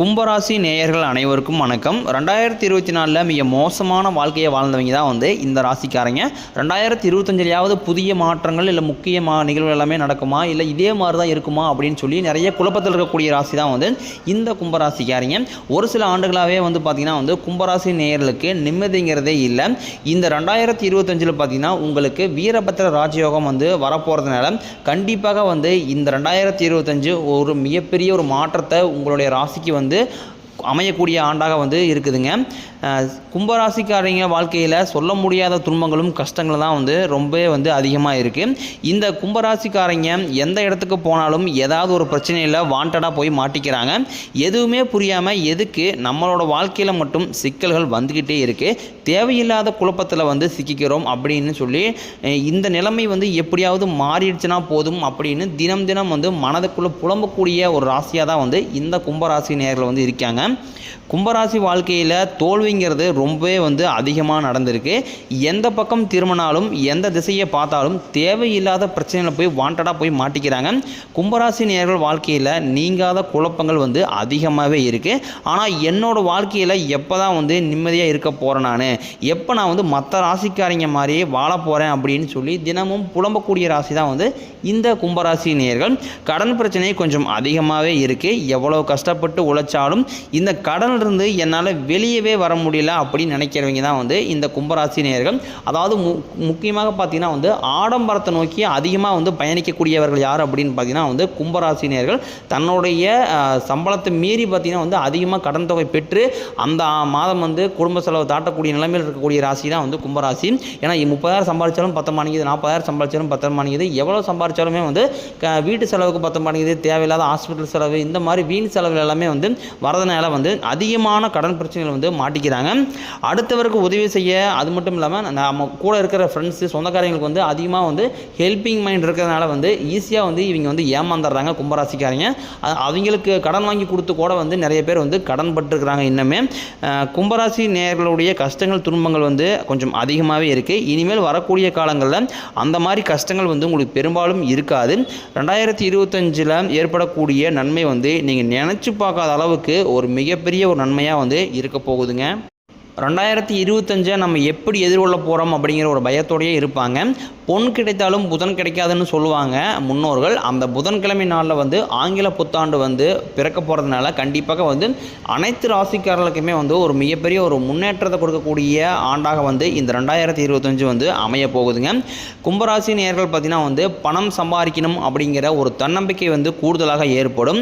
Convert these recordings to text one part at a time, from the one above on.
கும்பராசி நேயர்கள் அனைவருக்கும் வணக்கம். ரெண்டாயிரத்தி இருபத்தி நாலில் மிக மோசமான வாழ்க்கையை வாழ்ந்தவங்க தான் வந்து இந்த ராசிக்காரங்க. ரெண்டாயிரத்தி இருபத்தஞ்சிலையாவது புதிய மாற்றங்கள் இல்லை முக்கிய மா நிகழ்வுகள் எல்லாமே நடக்குமா? இல்லை இதே மாதிரி தான் இருக்குமா? அப்படின்னு சொல்லி நிறைய குழப்பத்தில் இருக்கக்கூடிய ராசி தான் வந்து இந்த கும்பராசிக்காரங்க. ஒரு சில ஆண்டுகளாகவே வந்து பார்த்திங்கன்னா வந்து கும்பராசி நேயர்களுக்கு நிம்மதிங்கிறதே இல்லை. இந்த ரெண்டாயிரத்தி இருபத்தஞ்சில் பார்த்திங்கன்னா உங்களுக்கு வீரபத்திர ராஜயோகம் வந்து வரப்போகிறதுனால கண்டிப்பாக வந்து இந்த ரெண்டாயிரத்தி இருபத்தஞ்சு ஒரு மிகப்பெரிய ஒரு மாற்றத்தை உங்களுடைய ராசிக்கு வந்து அமையக்கூடிய ஆண்டாக வந்து இருக்குதுங்க. கும்பராசிக்காரங்க வாழ்க்கையில் சொல்ல முடியாத துன்பங்களும் கஷ்டங்களும் தான் வந்து ரொம்பவே வந்து அதிகமாக இருக்குது இந்த கும்பராசிக்காரங்க எந்த இடத்துக்கு போனாலும் ஏதாவது ஒரு பிரச்சனையில் வாண்டடாக போய் மாட்டிக்கிறாங்க. எதுவுமே புரியாமல் எதுக்கு நம்மளோட வாழ்க்கையில் மட்டும் சிக்கல்கள் வந்துக்கிட்டே இருக்குது தேவையில்லாத குழப்பத்தில் வந்து சிக்கிக்கிறோம் அப்படின்னு சொல்லி இந்த நிலைமை வந்து எப்படியாவது மாறிடுச்சுன்னா போதும் அப்படின்னு தினம் தினம் வந்து மனதுக்குள்ளே புலம்பக்கூடிய ஒரு ராசியாக தான் வந்து இந்த கும்பராசி நேரில் வந்து இருக்காங்க. கும்பராசி வாழ்க்கையில் தோல்வி தோல்விங்கிறது ரொம்பவே வந்து அதிகமாக நடந்திருக்கு. எந்த பக்கம் திரும்பினாலும் எந்த திசையை பார்த்தாலும் தேவையில்லாத பிரச்சனையில் போய் வாண்டடாக போய் மாட்டிக்கிறாங்க. கும்பராசி நேர்கள் வாழ்க்கையில் நீங்காத குழப்பங்கள் வந்து அதிகமாகவே இருக்குது ஆனால் என்னோடய வாழ்க்கையில் எப்போ தான் வந்து நிம்மதியாக இருக்க போகிறேன் நான்? எப்போ நான் வந்து மற்ற ராசிக்காரங்க மாதிரியே வாழ போகிறேன் அப்படின்னு சொல்லி தினமும் புலம்பக்கூடிய ராசி தான் வந்து இந்த கும்பராசி நேர்கள் கடன் பிரச்சனை கொஞ்சம் அதிகமாகவே இருக்குது எவ்வளோ கஷ்டப்பட்டு உழைச்சாலும் இந்த கடனிலிருந்து என்னால் வெளியவே வர முடியல அப்படின்னு நினைக்கிறவங்க தான் வந்து இந்த கும்பராசி நேர்கள் அதாவது மு முக்கியமாக பார்த்தீங்கன்னா வந்து ஆடம்பரத்தை நோக்கி அதிகமாக வந்து பயணிக்கக்கூடியவர்கள் யார் அப்படின்னு பார்த்தீங்கன்னா வந்து கும்பராசி நேர்கள் தன்னுடைய சம்பளத்தை மீறி பார்த்தீங்கன்னா வந்து அதிகமாக கடன் தொகை பெற்று அந்த மாதம் வந்து குடும்ப செலவு தாட்டக்கூடிய நிலைமையில் இருக்கக்கூடிய ராசி தான் வந்து கும்பராசி. ஏன்னா முப்பதாயிரம் சம்பாதிச்சாலும் பத்த மாட்டேங்குது நாற்பதாயிரம் சம்பாதிச்சாலும் பத்த மாட்டேங்குது எவ்வளோ சம்பாதிச்சாலுமே வந்து க வீட்டு செலவுக்கு பத்த மாட்டேங்குது தேவையில்லாத ஹாஸ்பிட்டல் செலவு இந்த மாதிரி வீண் செலவு எல்லாமே வந்து வரதுனால வந்து அதிகமான கடன் பிரச்சனைகள் வந்து மாட்டிக்கிறாங்க அடுத்தவருக்கு உதவி செய்ய அது மட்டும் இல்லாமல் நம்ம கூட இருக்கிற ஃப்ரெண்ட்ஸு சொந்தக்காரங்களுக்கு வந்து அதிகமாக வந்து ஹெல்பிங் மைண்ட் இருக்கிறதுனால வந்து ஈஸியாக வந்து இவங்க வந்து ஏமாந்துடுறாங்க கும்பராசிக்காரங்க. அவங்களுக்கு கடன் வாங்கி கொடுத்து கூட வந்து நிறைய பேர் வந்து கடன் பட்டிருக்கிறாங்க இன்னுமே. கும்பராசி நேர்களுடைய கஷ்டங்கள் துன்பங்கள் வந்து கொஞ்சம் அதிகமாகவே இருக்குது இனிமேல் வரக்கூடிய காலங்களில் அந்த மாதிரி கஷ்டங்கள் வந்து உங்களுக்கு பெரும்பாலும் இருக்காது. ரெண்டாயிரத்தி இருபத்தஞ்சில் ஏற்படக்கூடிய நன்மை வந்து நீங்கள் நினச்சி பார்க்காத அளவுக்கு ஒரு மிகப்பெரிய ஒரு நன்மையாக வந்து இருக்க போகுதுங்க. ரெண்டாயிரத்தி இருபத்தஞ்சை நம்ம எப்படி எதிர்கொள்ள போகிறோம் அப்படிங்கிற ஒரு பயத்தோடயே இருப்பாங்க. பொன் கிடைத்தாலும் புதன் கிடைக்காதுன்னு சொல்லுவாங்க முன்னோர்கள். அந்த புதன்கிழமை நாளில் வந்து ஆங்கில புத்தாண்டு வந்து பிறக்க போகிறதுனால கண்டிப்பாக வந்து அனைத்து ராசிக்காரர்களுக்குமே வந்து ஒரு மிகப்பெரிய ஒரு முன்னேற்றத்தை கொடுக்கக்கூடிய ஆண்டாக வந்து இந்த ரெண்டாயிரத்தி இருபத்தஞ்சு வந்து அமைய போகுதுங்க. கும்பராசி நேர்கள் பார்த்தீங்கன்னா வந்து பணம் சம்பாதிக்கணும் அப்படிங்கிற ஒரு தன்னம்பிக்கை வந்து கூடுதலாக ஏற்படும்.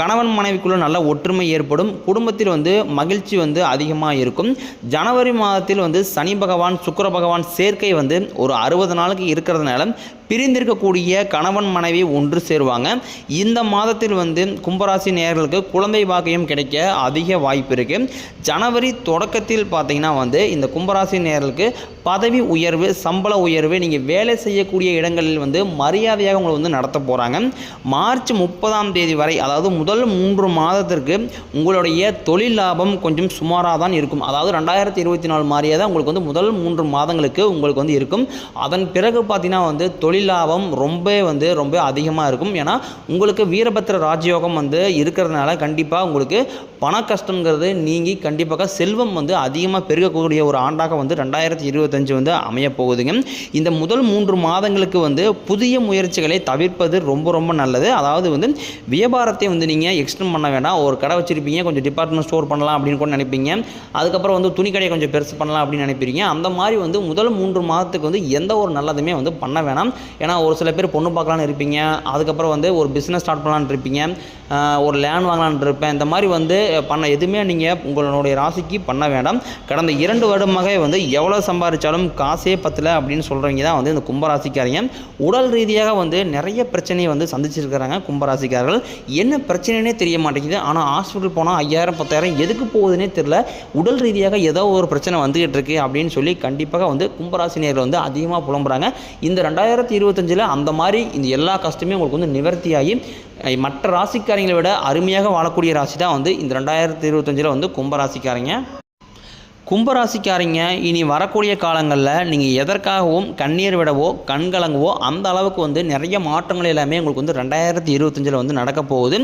கணவன் மனைவிக்குள்ள நல்ல ஒற்றுமை ஏற்படும். குடும்பத்தில் வந்து மகிழ்ச்சி வந்து அதிகமாக இருக்கும். ஜனவரி மாதத்தில் வந்து சனி பகவான் சுக்கர பகவான் சேர்க்கை வந்து ஒரு அறுபது நாளுக்கு இருக்கிறதுனால பிரிந்திருக்கக்கூடிய கணவன் மனைவி ஒன்று சேருவாங்க. இந்த மாதத்தில் வந்து கும்பராசி நேர்களுக்கு குழந்தை பாக்கியம் கிடைக்க அதிக வாய்ப்பு இருக்குது ஜனவரி தொடக்கத்தில் பார்த்திங்கன்னா வந்து இந்த கும்பராசி நேர்களுக்கு பதவி உயர்வு சம்பள உயர்வு நீங்கள் வேலை செய்யக்கூடிய இடங்களில் வந்து மரியாதையாக உங்களை வந்து நடத்த போகிறாங்க மார்ச் முப்பதாம் தேதி வரை அதாவது முதல் மூன்று மாதத்திற்கு உங்களுடைய தொழில் லாபம் கொஞ்சம் சுமாராக தான் இருக்கும். அதாவது ரெண்டாயிரத்தி இருபத்தி நாலு மாதிரியே தான் உங்களுக்கு வந்து முதல் மூன்று மாதங்களுக்கு உங்களுக்கு வந்து இருக்கும். அதன் பிறகு பார்த்தீங்கன்னா வந்து தொழில் லாபம் ரொம்ப வந்து ரொம்ப அதிகமாக இருக்கும். ஏன்னா உங்களுக்கு வீரபத்திர ராஜயோகம் வந்து இருக்கிறதுனால கண்டிப்பாக உங்களுக்கு பண கஷ்டங்கிறது நீங்கி கண்டிப்பாக செல்வம் வந்து அதிகமாக பெருகக்கூடிய ஒரு ஆண்டாக வந்து ரெண்டாயிரத்தி இருபத்தஞ்சு வந்து அமைய போகுதுங்க இந்த முதல் மூன்று மாதங்களுக்கு வந்து புதிய முயற்சிகளை தவிர்ப்பது ரொம்ப ரொம்ப நல்லது. அதாவது வந்து வியாபாரத்தை வந்து நீங்கள் எக்ஸ்டெண்ட் பண்ண வேண்டாம். ஒரு கடை வச்சுருப்பீங்க கொஞ்சம் டிபார்ட்மெண்ட் ஸ்டோர் பண்ணலாம் அப்படின்னு கூட நினைப்பீங்க. அதுக்கப்புறம் வந்து துணி கடையை கொஞ்சம் பெருசு பண்ணலாம் அப்படின்னு நினைப்பீங்க. அந்த மாதிரி வந்து முதல் மூன்று மாதத்துக்கு வந்து எந்த ஒரு நல்லதுமே வந்து பண்ண வேணாம். ஏன்னா ஒரு சில பேர் பொண்ணு பார்க்கலான்னு இருப்பீங்க. அதுக்கப்புறம் வந்து ஒரு பிஸ்னஸ் ஸ்டார்ட் பண்ணலான்னு இருப்பீங்க. ஒரு லேண்ட் வாங்கலான்னு இருப்பேன். இந்த மாதிரி வந்து பண்ண எதுவுமே நீங்கள் உங்களுடைய ராசிக்கு பண்ண வேண்டாம். கடந்த இரண்டு வருடமாக வந்து எவ்வளோ சம்பாதிச்சாலும் காசே பத்தலை அப்படின்னு சொல்கிறவங்க தான் வந்து இந்த கும்பராசிக்காரங்க. உடல் ரீதியாக வந்து நிறைய பிரச்சனையை வந்து சந்திச்சிருக்கிறாங்க கும்பராசிக்காரர்கள். என்ன பிரச்சனைனே தெரிய மாட்டேங்குது. ஆனால் ஹாஸ்பிட்டல் போனால் ஐயாயிரம் பத்தாயிரம் எதுக்கு போகுதுன்னே தெரில உடல் ரீதியாக ஏதோ ஒரு பிரச்சனை வந்துகிட்டு இருக்கு அப்படின்னு சொல்லி கண்டிப்பாக வந்து கும்பராசினியர்கள் வந்து அதிகமாக புலம்புறாங்க. இந்த ரெண்டாயிரத்தி இருபத்தஞ்சில் அந்த மாதிரி இந்த எல்லா கஷ்டமே உங்களுக்கு வந்து நிவர்த்தியாகி மற்ற ராசிக்காரங்களை விட அருமையாக வாழக்கூடிய ராசி தான் வந்து இந்த ரெண்டாயிரத்தி இருபத்தஞ்சில் வந்து கும்பராசிக்காரங்க. கும்பராசிக்காரங்க இனி வரக்கூடிய காலங்களில் நீங்கள் எதற்காகவும் கண்ணீர் விடவோ கண் கலங்கவோ அந்த அளவுக்கு வந்து நிறைய மாற்றங்கள் எல்லாமே உங்களுக்கு வந்து ரெண்டாயிரத்தி இருபத்தஞ்சில் வந்து நடக்க போகுது.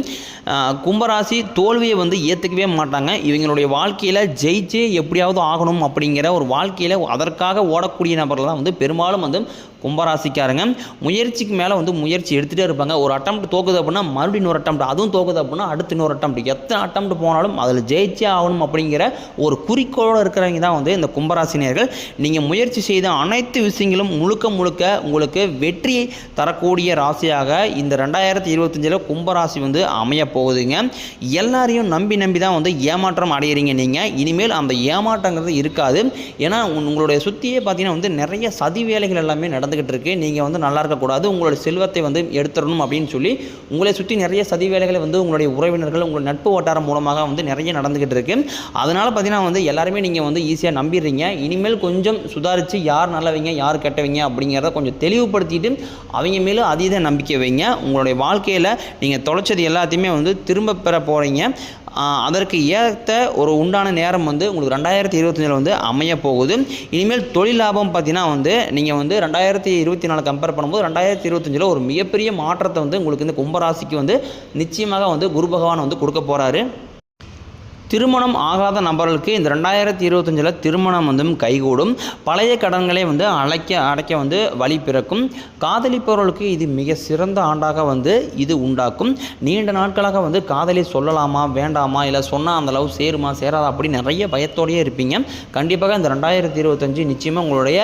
கும்பராசி தோல்வியை வந்து ஏற்றுக்கவே மாட்டாங்க. இவங்களுடைய வாழ்க்கையில் ஜெயிச்சே எப்படியாவது ஆகணும் அப்படிங்கிற ஒரு வாழ்க்கையில் அதற்காக ஓடக்கூடிய நபர்கள் தான் வந்து பெரும்பாலும் வந்து கும்பராசிக்காரங்க முயற்சிக்கு மேலே வந்து முயற்சி எடுத்துகிட்டே இருப்பாங்க. ஒரு அட்டம் தோக்குது அப்படின்னா மறுபடியும் இன்னொரு அட்டம் அதுவும் தோக்குது அப்படின்னா அடுத்து இன்னொரு அட்டம் எத்தனை அட்டம் போனாலும் அதில் ஜெயிச்சே ஆகணும் அப்படிங்கிற ஒரு குறிக்கோளோடு இருக்கிறவங்க தான் வந்து இந்த கும்பராசினியர்கள். நீங்கள் முயற்சி செய்த அனைத்து விஷயங்களும் முழுக்க முழுக்க உங்களுக்கு வெற்றியை தரக்கூடிய ராசியாக இந்த ரெண்டாயிரத்தி இருபத்தஞ்சில் கும்பராசி வந்து அமைய போகுதுங்க. எல்லாரையும் நம்பி நம்பி தான் வந்து ஏமாற்றம் அடையிறீங்க நீங்கள் இனிமேல் அந்த ஏமாற்றங்கிறது இருக்காது. ஏன்னா உங்களுடைய சுற்றியே பார்த்தீங்கன்னா வந்து நிறைய சதி வேலைகள் எல்லாமே நடந்து நடந்துக்கிட்டு இருக்கு. நீங்கள் வந்து நல்லா இருக்கக்கூடாது உங்களுடைய செல்வத்தை வந்து எடுத்துடணும் அப்படின்னு சொல்லி உங்களை சுற்றி நிறைய சதி வேலைகளை வந்து உங்களுடைய உறவினர்கள் உங்களுடைய நட்பு வட்டாரம் மூலமாக வந்து நிறைய நடந்துக்கிட்டு இருக்குது அதனால் பார்த்தீங்கன்னா வந்து எல்லாருமே நீங்கள் வந்து ஈஸியாக நம்பிடுறீங்க. இனிமேல் கொஞ்சம் சுதாரித்து யார் நல்லவங்க யார் கெட்டவங்க அப்படிங்கிறத கொஞ்சம் தெளிவுபடுத்திட்டு அவங்க மேலும் அதீத நம்பிக்கை வைங்க. உங்களுடைய வாழ்க்கையில் நீங்கள் தொலைச்சது எல்லாத்தையுமே வந்து திரும்ப பெற போகிறீங்க அதற்கு ஏற்ற ஒரு உண்டான நேரம் வந்து உங்களுக்கு ரெண்டாயிரத்தி இருபத்தஞ்சில் வந்து அமைய போகுது. இனிமேல் தொழில் லாபம் பார்த்தீங்கன்னா வந்து நீங்கள் வந்து ரெண்டாயிரத்தி இருபத்தி நாலு கம்பேர் பண்ணும்போது ரெண்டாயிரத்தி இருபத்தஞ்சில் ஒரு மிகப்பெரிய மாற்றத்தை வந்து உங்களுக்கு இந்த கும்பராசிக்கு வந்து நிச்சயமாக வந்து குரு பகவான் வந்து கொடுக்க போகிறாரு திருமணம் ஆகாத நபர்களுக்கு இந்த ரெண்டாயிரத்தி இருபத்தஞ்சில் திருமணம் வந்து கைகூடும். பழைய கடன்களை வந்து அழைக்க அடைக்க வந்து வழி பிறக்கும். காதலிப்பவர்களுக்கு இது மிக சிறந்த ஆண்டாக வந்து இது உண்டாக்கும். நீண்ட நாட்களாக வந்து காதலி சொல்லலாமா வேண்டாமா இல்லை சொன்னால் அந்த அளவு சேருமா சேராதா அப்படி நிறைய பயத்தோடயே இருப்பீங்க. கண்டிப்பாக இந்த ரெண்டாயிரத்தி இருபத்தஞ்சு நிச்சயமாக உங்களுடைய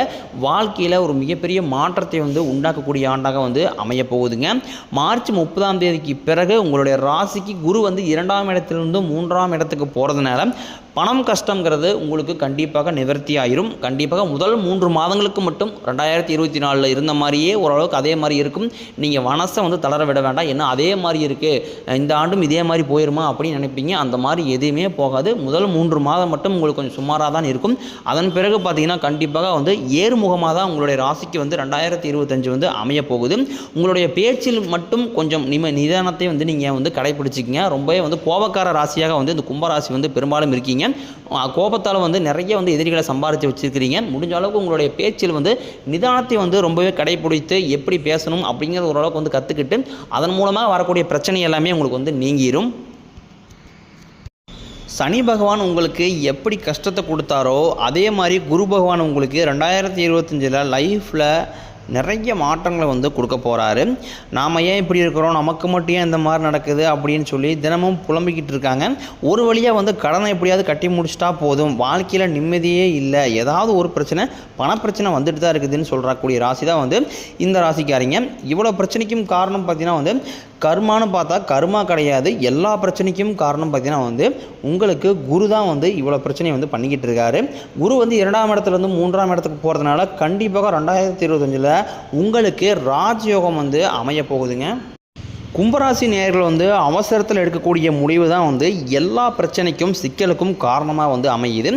வாழ்க்கையில் ஒரு மிகப்பெரிய மாற்றத்தை வந்து உண்டாக்கக்கூடிய ஆண்டாக வந்து அமைய போகுதுங்க. மார்ச் முப்பதாம் தேதிக்கு பிறகு உங்களுடைய ராசிக்கு குரு வந்து இரண்டாம் இடத்திலிருந்து மூன்றாம் இடத்துக்கு போகிறதுனால பணம் கஷ்டங்கிறது உங்களுக்கு கண்டிப்பாக நிவர்த்தி ஆயிரும். கண்டிப்பாக முதல் மூன்று மாதங்களுக்கு மட்டும் ரெண்டாயிரத்தி இருபத்தி நாலில் இருந்த மாதிரியே ஓரளவுக்கு அதே மாதிரி இருக்கும். நீங்கள் மனசை வந்து தளர விட வேண்டாம். என்ன அதே மாதிரி இருக்குது இந்த ஆண்டும் இதே மாதிரி போயிருமா அப்படின்னு நினைப்பீங்க. அந்த மாதிரி எதுவுமே போகாது. முதல் மூன்று மாதம் மட்டும் உங்களுக்கு கொஞ்சம் சுமாராக தான் இருக்கும். அதன் பிறகு பார்த்தீங்கன்னா கண்டிப்பாக வந்து ஏறுமுகமாக தான் உங்களுடைய ராசிக்கு வந்து ரெண்டாயிரத்தி இருபத்தஞ்சு வந்து அமைய போகுது. உங்களுடைய பேச்சில் மட்டும் கொஞ்சம் நிம நிதானத்தை வந்து நீங்கள் வந்து கடைப்பிடிச்சிக்கிங்க. ரொம்பவே வந்து கோபக்கார ராசியாக வந்து இந்த கும்பராசி வந்து பெரும்பாலும் இருக்கீங்க. கோபத்தால் வந்து நிறைய வந்து எதிரிகளை சம்பாதிச்சு வச்சிருக்கிறீங்க. முடிஞ்ச அளவுக்கு உங்களுடைய பேச்சில் வந்து நிதானத்தை வந்து ரொம்பவே கடைபிடித்து எப்படி பேசணும் அப்படிங்கிற ஓரளவுக்கு வந்து கற்றுக்கிட்டு அதன் மூலமாக வரக்கூடிய பிரச்சனை எல்லாமே உங்களுக்கு வந்து நீங்கிரும். சனி பகவான் உங்களுக்கு எப்படி கஷ்டத்தை கொடுத்தாரோ அதே மாதிரி குரு பகவான் உங்களுக்கு ரெண்டாயிரத்தி இருபத்தஞ்சில் லைஃப்பில் நிறைய மாற்றங்களை வந்து கொடுக்க போகிறாரு நாம் ஏன் இப்படி இருக்கிறோம்? நமக்கு மட்டும் ஏன் இந்த மாதிரி நடக்குது? அப்படின்னு சொல்லி தினமும் புலம்பிக்கிட்டு இருக்காங்க. ஒரு வழியாக வந்து கடனை எப்படியாவது கட்டி முடிச்சிட்டா போதும். வாழ்க்கையில் நிம்மதியே இல்லை. ஏதாவது ஒரு பிரச்சனை பணப்பிரச்சனை வந்துட்டு தான் இருக்குதுன்னு சொல்கிறக்கூடிய ராசி தான் வந்து இந்த ராசிக்காரிங்க. இவ்வளோ பிரச்சனைக்கும் காரணம் பார்த்திங்கன்னா வந்து கர்மான்னு பார்த்தா கர்மா கிடையாது. எல்லா பிரச்சனைக்கும் காரணம் பார்த்தீங்கன்னா வந்து உங்களுக்கு குரு தான் வந்து இவ்வளோ பிரச்சனையை வந்து பண்ணிக்கிட்டு இருக்காரு. குரு வந்து இரண்டாம் இடத்துலேருந்து மூன்றாம் இடத்துக்கு போகிறதுனால கண்டிப்பாக ரெண்டாயிரத்தி இருபத்தஞ்சில் உங்களுக்கு ராஜயோகம் வந்து அமைய போகுதுங்க. கும்பராசி நேயர்கள் வந்து அவசரத்தில் எடுக்கக்கூடிய முடிவு தான் வந்து எல்லா பிரச்சனைக்கும் சிக்கலுக்கும் காரணமாக வந்து அமையுது.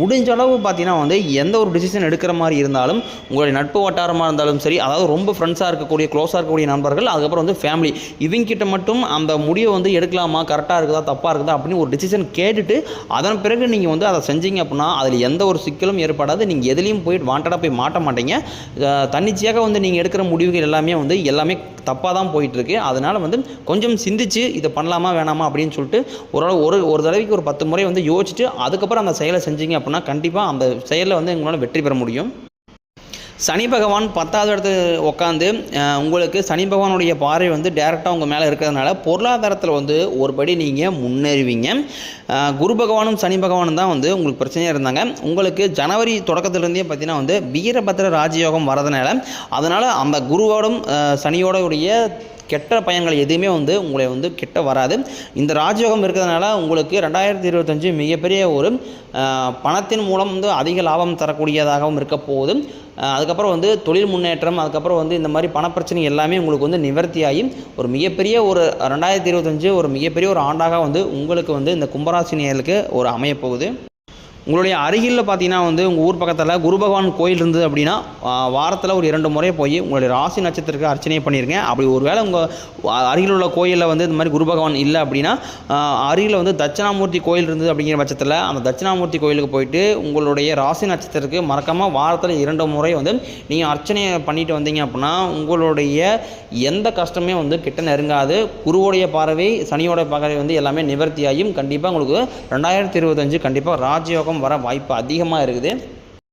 முடிஞ்ச அளவு பார்த்தீங்கன்னா வந்து எந்த ஒரு டிசிஷன் எடுக்கிற மாதிரி இருந்தாலும் உங்களுடைய நட்பு வட்டாரமாக இருந்தாலும் சரி அதாவது ரொம்ப ஃப்ரெண்ட்ஸாக இருக்கக்கூடிய க்ளோஸாக இருக்கக்கூடிய நண்பர்கள் அதுக்கப்புறம் வந்து ஃபேமிலி இவங்கிட்ட மட்டும் அந்த முடிவை வந்து எடுக்கலாமா? கரெக்டாக இருக்குதா? தப்பாக இருக்குதா? அப்படின்னு ஒரு டிசிஷன் கேட்டுட்டு அதன் பிறகு நீங்கள் வந்து அதை செஞ்சீங்க அப்படின்னா அதில் எந்த ஒரு சிக்கலும் ஏற்படாது. நீங்கள் எதுலேயும் போய் வாண்டடாக போய் மாட்ட மாட்டீங்க. தன்னிச்சையாக வந்து நீங்கள் எடுக்கிற முடிவுகள் எல்லாமே வந்து எல்லாமே தப்பாக தான் போயிட்டுருக்கு அதனால் வந்து கொஞ்சம் சிந்திச்சு இதை பண்ணலாமா வேணாமா அப்படின்னு சொல்லிட்டு ஒரு ஒரு ஒரு தடவைக்கு ஒரு பத்து முறை வந்து யோசிச்சுட்டு அதுக்கப்புறம் அந்த செயலை செஞ்சீங்க அப்படின்னா கண்டிப்பாக அந்த செயலில் வந்து உங்களால் வெற்றி பெற முடியும். சனி பகவான் பத்தாவது இடத்துல உட்காந்து உங்களுக்கு சனி பகவானுடைய பார்வை வந்து டேரெக்டாக உங்கள் மேலே இருக்கிறதுனால பொருளாதாரத்தில் வந்து ஒருபடி நீங்கள் முன்னேறுவீங்க. குரு பகவானும் சனி பகவானும் தான் வந்து உங்களுக்கு பிரச்சனையாக இருந்தாங்க. உங்களுக்கு ஜனவரி தொடக்கத்துலேருந்தே பார்த்தீங்கன்னா வந்து வீரபத்திர ராஜயோகம் வரதுனால அதனால் அந்த குருவோடும் சனியோடைய கெட்ட பயன்கள் எதுவுமே வந்து உங்களை வந்து கெட்ட வராது. இந்த ராஜயோகம் இருக்கிறதுனால உங்களுக்கு ரெண்டாயிரத்தி இருபத்தஞ்சு மிகப்பெரிய ஒரு பணத்தின் மூலம் வந்து அதிக லாபம் தரக்கூடியதாகவும் இருக்க போகுது. அதுக்கப்புறம் வந்து தொழில் முன்னேற்றம் அதுக்கப்புறம் வந்து இந்த மாதிரி பணப்பிரச்சனை எல்லாமே உங்களுக்கு வந்து நிவர்த்தியாகி ஒரு மிகப்பெரிய ஒரு ரெண்டாயிரத்தி இருபத்தஞ்சு ஒரு மிகப்பெரிய ஒரு ஆண்டாக வந்து உங்களுக்கு வந்து இந்த கும்பராசினியர்களுக்கு ஒரு அமையப்போகுது. உங்களுடைய அருகில் பார்த்தீங்கன்னா வந்து உங்கள் ஊர் பக்கத்தில் குரு பகவான் கோயில் இருந்தது அப்படின்னா வாரத்தில் ஒரு இரண்டு முறை போய் உங்களுடைய ராசி நட்சத்திரத்துக்கு அர்ச்சனை பண்ணியிருங்க அப்படி ஒருவேளை உங்கள் அருகில் உள்ள கோயிலில் வந்து இந்த மாதிரி குரு பகவான் இல்லை அப்படின்னா அருகில் வந்து தட்சிணாமூர்த்தி கோயில் இருந்தது அப்படிங்கிற பட்சத்தில் அந்த தட்சிணாமூர்த்தி கோயிலுக்கு போயிட்டு உங்களுடைய ராசி நட்சத்திரத்துக்கு மறக்காமல் வாரத்தில் இரண்டு முறை வந்து நீங்கள் அர்ச்சனை பண்ணிட்டு வந்தீங்க அப்படின்னா உங்களுடைய எந்த கஷ்டமே வந்து கிட்ட நெருங்காது. குருவோடைய பார்வை சனியோட பார்வை வந்து எல்லாமே நிவர்த்தியாகும் கண்டிப்பாக உங்களுக்கு ரெண்டாயிரத்தி இருபத்தஞ்சு கண்டிப்பாக ராஜயோகம் வர வாய்ப்பு அதிகமாக இருக்குது.